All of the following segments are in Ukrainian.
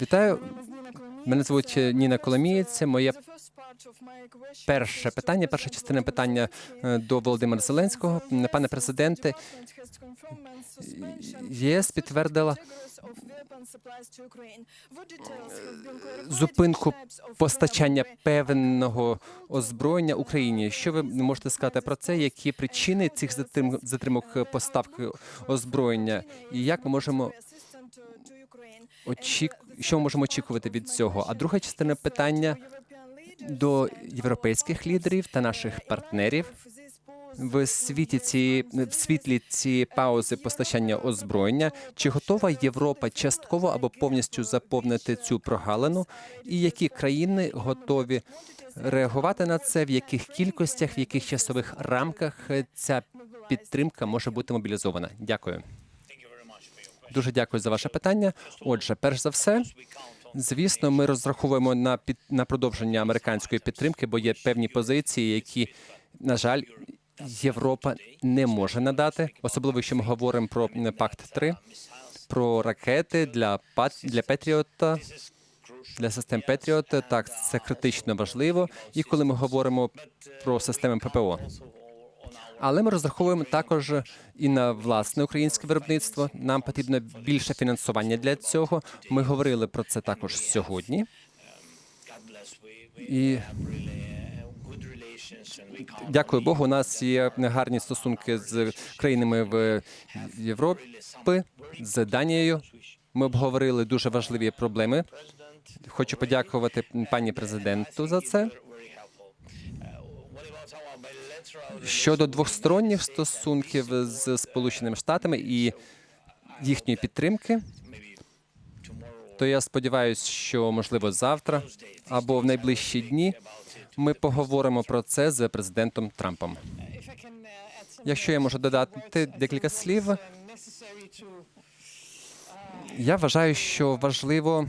Вітаю. Мене звуть Ніна Коломієць. Це моє перше питання, перша частина питання е, до Володимира Зеленського. Пане президенте, ЄС підтвердила зупинку постачання певного озброєння Україні. Що ви можете сказати про це? Які причини цих затрим- затримок поставки озброєння, і як ми можемо очік... що ми можемо очікувати від цього? А друга частина питання до європейських лідерів та наших партнерів в світі ці в світлі цієї паузи постачання озброєння. Чи готова Європа частково або повністю заповнити цю прогалину? І які країни готові реагувати на це? В яких кількостях, в яких часових рамках ця підтримка може бути мобілізована? Дякую. Дуже дякую за ваше питання. Отже, перш за все, звісно, ми розраховуємо на під на продовження американської підтримки, бо є певні позиції, які, на жаль, Європа не може надати, особливо якщо ми говоримо про пакт 3 про ракети для пат для Петріота. Для систем Петріот так це критично важливо. І коли ми говоримо про системи ППО, але ми розраховуємо також і на власне українське виробництво. Нам потрібно більше фінансування для цього. Ми говорили про це також сьогодні. І дякую Богу. У нас є гарні стосунки з країнами в Європі, з Данією. Ми обговорили дуже важливі проблеми. Хочу подякувати пані президенту за це. Щодо двосторонніх стосунків з Сполученими Штатами і їхньої підтримки, то я сподіваюся, що можливо завтра або в найближчі дні ми поговоримо про це з президентом Трампом. Якщо я можу додати декілька слів, я вважаю, що важливо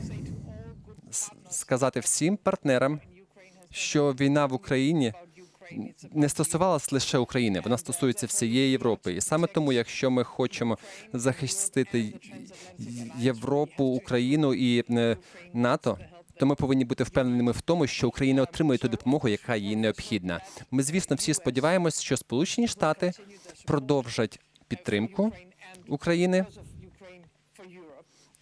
сказати всім партнерам, що війна в Україні не стосувалась лише України, вона стосується всієї Європи. І саме тому, якщо ми хочемо захистити Європу, Україну і е, НАТО. То ми повинні бути впевненими в тому, що Україна отримує ту допомогу, яка їй необхідна. Ми, звісно, всі сподіваємось, що Сполучені Штати продовжать підтримку України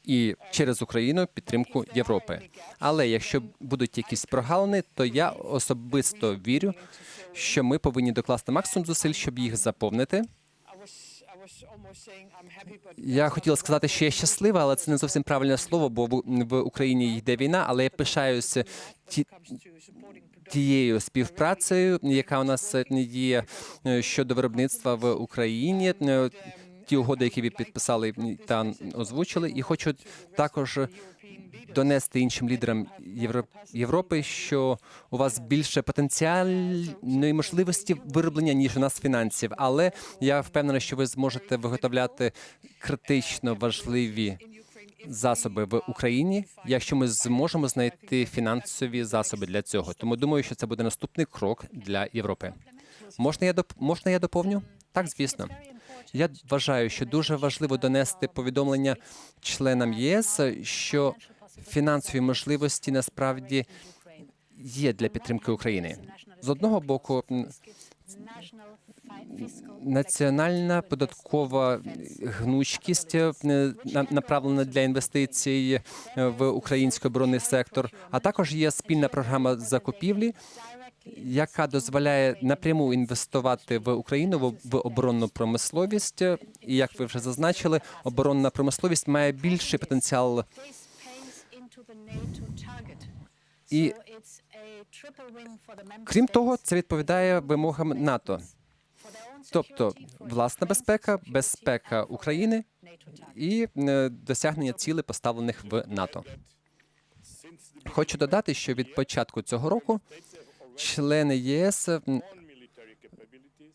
і через Україну підтримку Європи. Але якщо будуть якісь прогалини, то я особисто вірю, що ми повинні докласти максимум зусиль, щоб їх заповнити. Я хотіла сказати, що я щаслива, але це не зовсім правильне слово, бо в- Україні йде війна. Але я пишаюся ті, тією співпрацею, яка у нас е, є е, щодо виробництва в Україні. Ті угоди, які ви підписали та озвучили, і хочу також донести іншим лідерам Євро- Європи, що у вас більше потенціальної можливості вироблення ніж у нас фінансів. Але я впевнена, що ви зможете виготовляти критично важливі засоби в Україні, якщо ми зможемо знайти фінансові засоби для цього. Тому думаю, що це буде наступний крок для Європи. Можна я доп... можна я доповню? Так, звісно. Я вважаю, що дуже важливо донести повідомлення членам єС, що фінансові можливості насправді є для підтримки України. З одного боку, національна податкова гнучкість е, на- направлена для інвестицій е, в український оборонний сектор, а також є спільна програма закупівлі, яка дозволяє напряму інвестувати в Україну в, оборонну промисловість. І як ви вже зазначили, оборонна промисловість має більший потенціал І Крім того, це відповідає вимогам НАТО, тобто власна безпека, безпека України і е, досягнення цілей, поставлених в НАТО. Хочу додати, що від початку цього року члени ЄС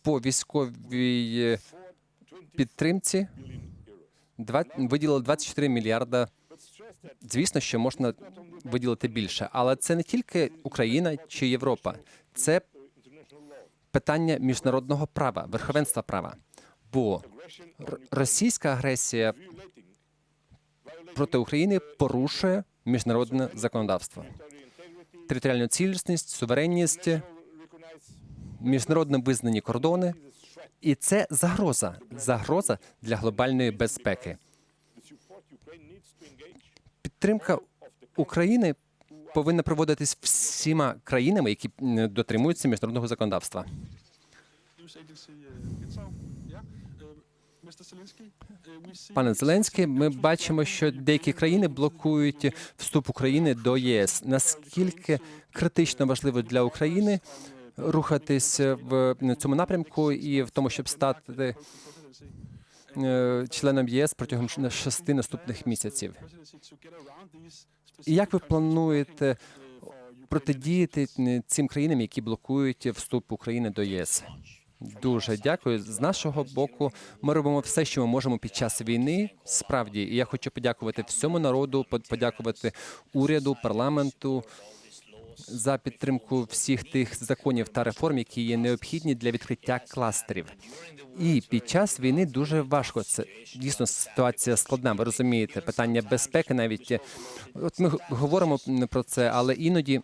по військовій підтримці два- виділили 24 мільярда. Звісно, що можна виділити більше, але це не тільки Україна чи Європа, це питання міжнародного права, верховенства права. Бо російська агресія проти України порушує міжнародне законодавство, територіальну цілісність, суверенність, міжнародно визнані кордони, і це загроза, загроза для глобальної безпеки. Підтримка України повинна проводитись всіма країнами, які дотримуються міжнародного законодавства. Пане Зеленський, ми бачимо, що деякі країни блокують вступ України до єС. Наскільки критично важливо для України рухатись в цьому напрямку і в тому, щоб стати членом ЄС протягом шести наступних місяців? І як ви плануєте протидіяти цим країнам, які блокують вступ України до ЄС? Дуже дякую. З нашого боку, ми робимо все, що ми можемо під час війни. Справді, і я хочу подякувати всьому народу, под- подякувати уряду, парламенту за підтримку всіх тих законів та реформ, які є необхідні для відкриття кластерів. І під час війни дуже важко. Це дійсно ситуація складна. Ви розумієте, питання безпеки навіть от ми говоримо про це, але іноді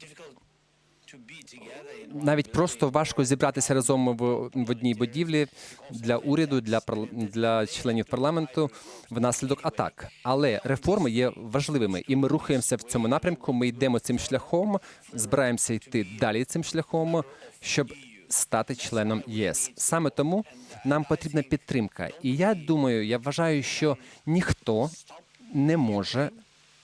навіть просто важко зібратися разом в, в одній будівлі для уряду, для для членів парламенту внаслідок атак. Але реформи є важливими, і ми рухаємося в цьому напрямку. Ми йдемо цим шляхом, збираємося йти далі цим шляхом, щоб стати членом ЄС. Саме тому нам потрібна підтримка. І я думаю, я вважаю, що ніхто не може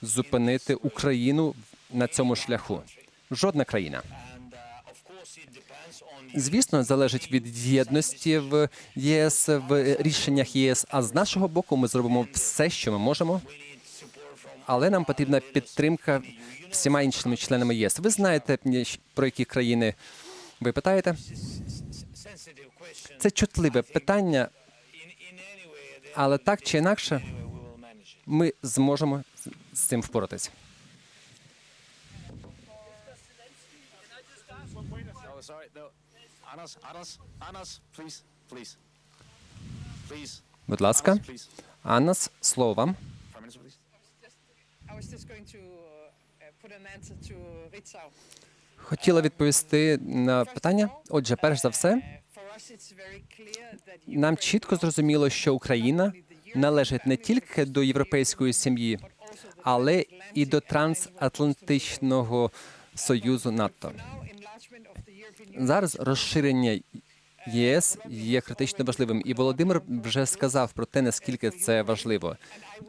зупинити Україну на цьому шляху. Жодна країна. Звісно, залежить від єдності в ЄС в рішеннях ЄС. А з нашого боку, ми зробимо все, що ми можемо. Але нам потрібна підтримка всіма іншими членами єС. Ви знаєте про які країни ви питаєте? Це чутливе питання, але так чи інакше ми зможемо з- цим впоратись. Oh, sorry. No. Anas, Anas, Anas, please, please. Please. Будь ласка. Аннас, слово вам. Uh. Хотіла відповісти на питання. Отже, перш за все, Uh, that нам чітко зрозуміло, що Україна належить не тільки до європейської сім'ї, але і до трансатлантичного союзу НАТО. Зараз розширення ЄС є критично важливим, і Володимир вже сказав про те, наскільки це важливо,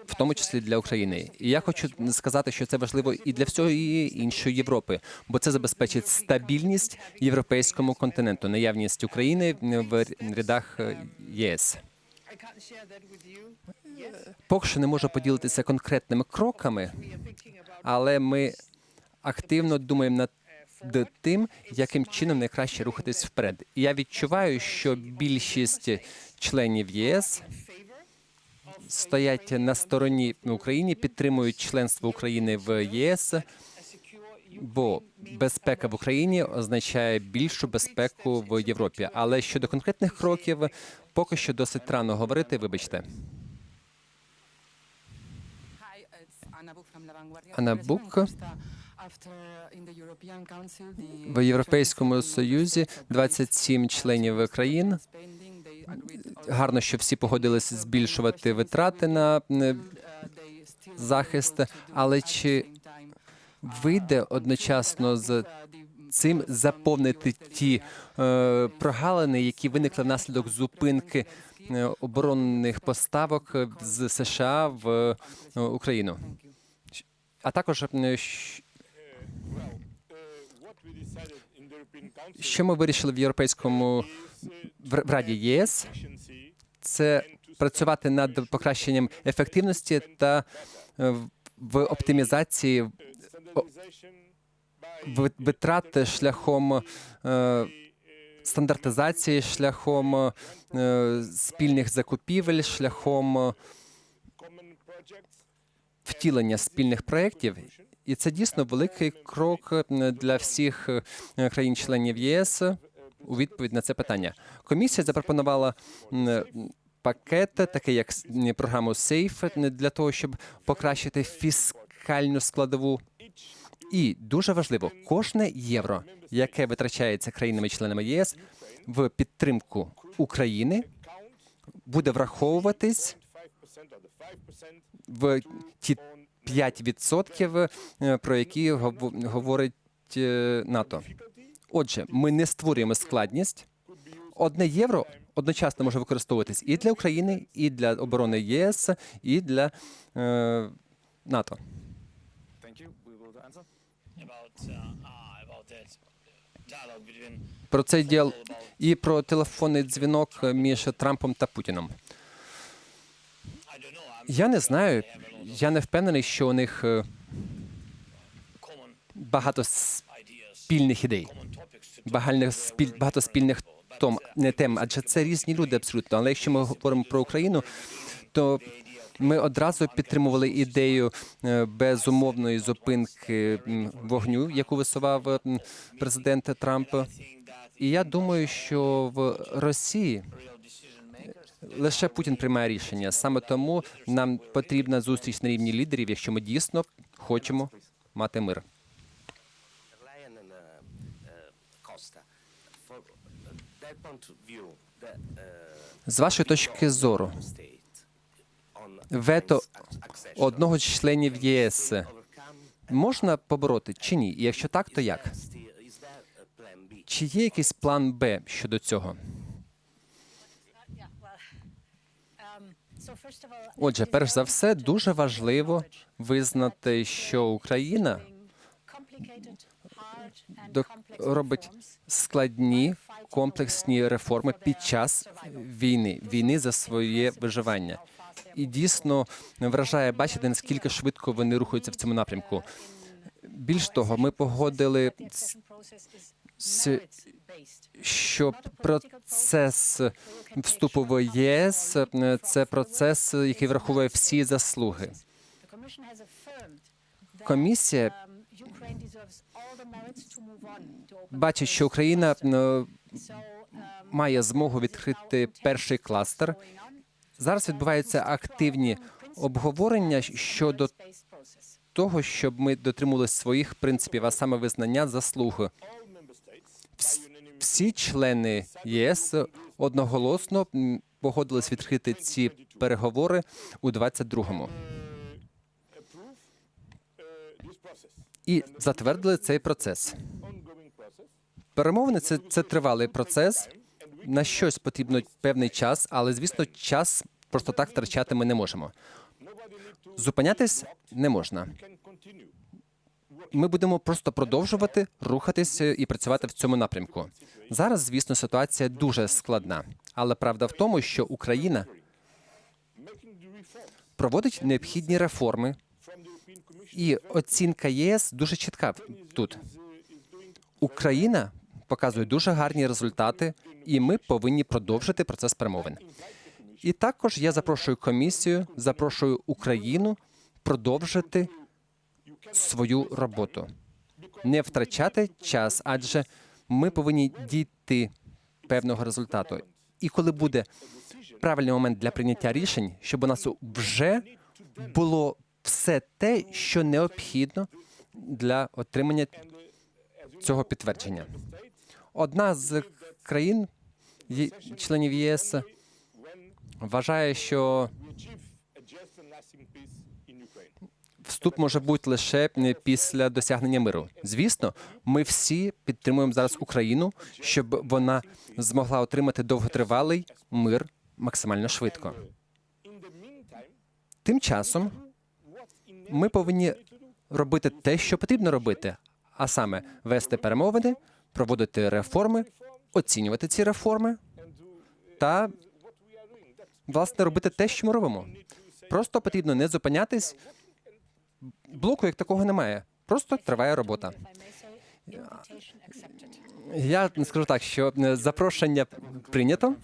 в тому числі для України. І я хочу сказати, що це важливо і для всієї іншої Європи, бо це забезпечить стабільність європейському континенту, наявність України в рядах е, ЄС. Поки що не можу поділитися конкретними кроками, але ми активно думаємо над д- тим, яким чином найкраще рухатись вперед. І я відчуваю, що більшість членів єС стоять на стороні України, підтримують членство України в ЄС, бо безпека в Україні означає більшу безпеку в Європі. Але щодо конкретних кроків, поки що досить рано говорити. Вибачте. Hi, it's В Європейському Союзі countries agreed 27 членів країн. Гарно, що всі погодилися збільшувати витрати на uh, захист, але чи вийде одночасно з Uh, цим заповнити ті е, прогалини, які виникли внаслідок зупинки е, оборонних поставок з США в е, Україну. А також що ми вирішили в європейському в Раді ЄС, це працювати над покращенням ефективності та е, в- оптимізації ви- витрат шляхом е, стандартизації, шляхом е, спільних закупівель, шляхом втілення спільних проєктів. І це дійсно великий крок е, для всіх е, країн-членів ЄС у відповідь на це питання. Комісія запропонувала пакет, такий як програму SAFE, для того, щоб покращити фіскальну складову. І дуже важливо, кожне євро, яке витрачається країнами-членами єС в підтримку України, буде враховуватись в ті 5%, е, про які гово- говорить е, НАТО. Отже, ми не створюємо складність. Одне євро одночасно може використовуватись і для України, і для оборони ЄС, і для е, НАТО. Про цей діал і про телефонний дзвінок між Трампом та Путіном. Я не знаю. Я не впевнений, що у них е, багато спільних ідей, багато спільних том, не тем, адже це різні люди абсолютно. Але якщо ми говоримо про Україну, то ми одразу підтримували ідею е, безумовної зупинки вогню, яку висував е, президент Трамп. І я думаю, що в Росії лише Путін приймає рішення. Саме тому нам потрібна зустріч на рівні лідерів, якщо ми дійсно хочемо мати мир. З вашої точки зору, вето одного з членів ЄС можна побороти чи ні? І якщо так, то як? Чи є якийсь план Б щодо цього? Отже, перш за все, дуже важливо визнати, що Україна робить складні комплексні реформи під час війни, війни за своє виживання. І дійсно вражає бачити, наскільки швидко вони рухаються в цьому напрямку. Більш того, ми погодили, що процес вступу в ЄС це процес, який враховує всі заслуги. Комісія бачить, що Україна е, має змогу відкрити перший кластер. Зараз відбуваються активні обговорення щодо того, щоб ми дотримувалися своїх принципів, а саме визнання заслуги. Вс- Всі члени ЄС одноголосно погодились відкрити ці переговори у 22-му. І затвердили цей процес. Перемовини це, це тривалий процес. На щось потрібно певний час, але звісно, час просто так втрачати ми не можемо. Зупинятись не можна. Ми будемо просто продовжувати рухатись і працювати в цьому напрямку. Зараз, звісно, ситуація дуже складна, але правда в тому, що Україна проводить необхідні реформи, і оцінка ЄС дуже чітка тут. Україна показує дуже гарні результати, і ми повинні продовжити процес перемовин. І також я запрошую комісію, запрошую Україну продовжити свою роботу, не втрачати час, адже ми повинні дійти певного результату. І коли буде правильний момент для прийняття рішень, щоб у нас вже було все те, що необхідно для отримання цього підтвердження. Одна з країн, членів ЄС, вважає, що вступ може бути лише після досягнення миру. Звісно, ми всі підтримуємо зараз Україну, щоб вона змогла отримати довготривалий мир максимально швидко. Тим часом ми повинні робити те, що потрібно робити, а саме вести перемовини, проводити реформи, оцінювати ці реформи та власне робити те, що ми робимо. Просто потрібно не зупинятись. Блоку як такого немає. Просто триває робота. Я скажу так, що е, запрошення прийнято.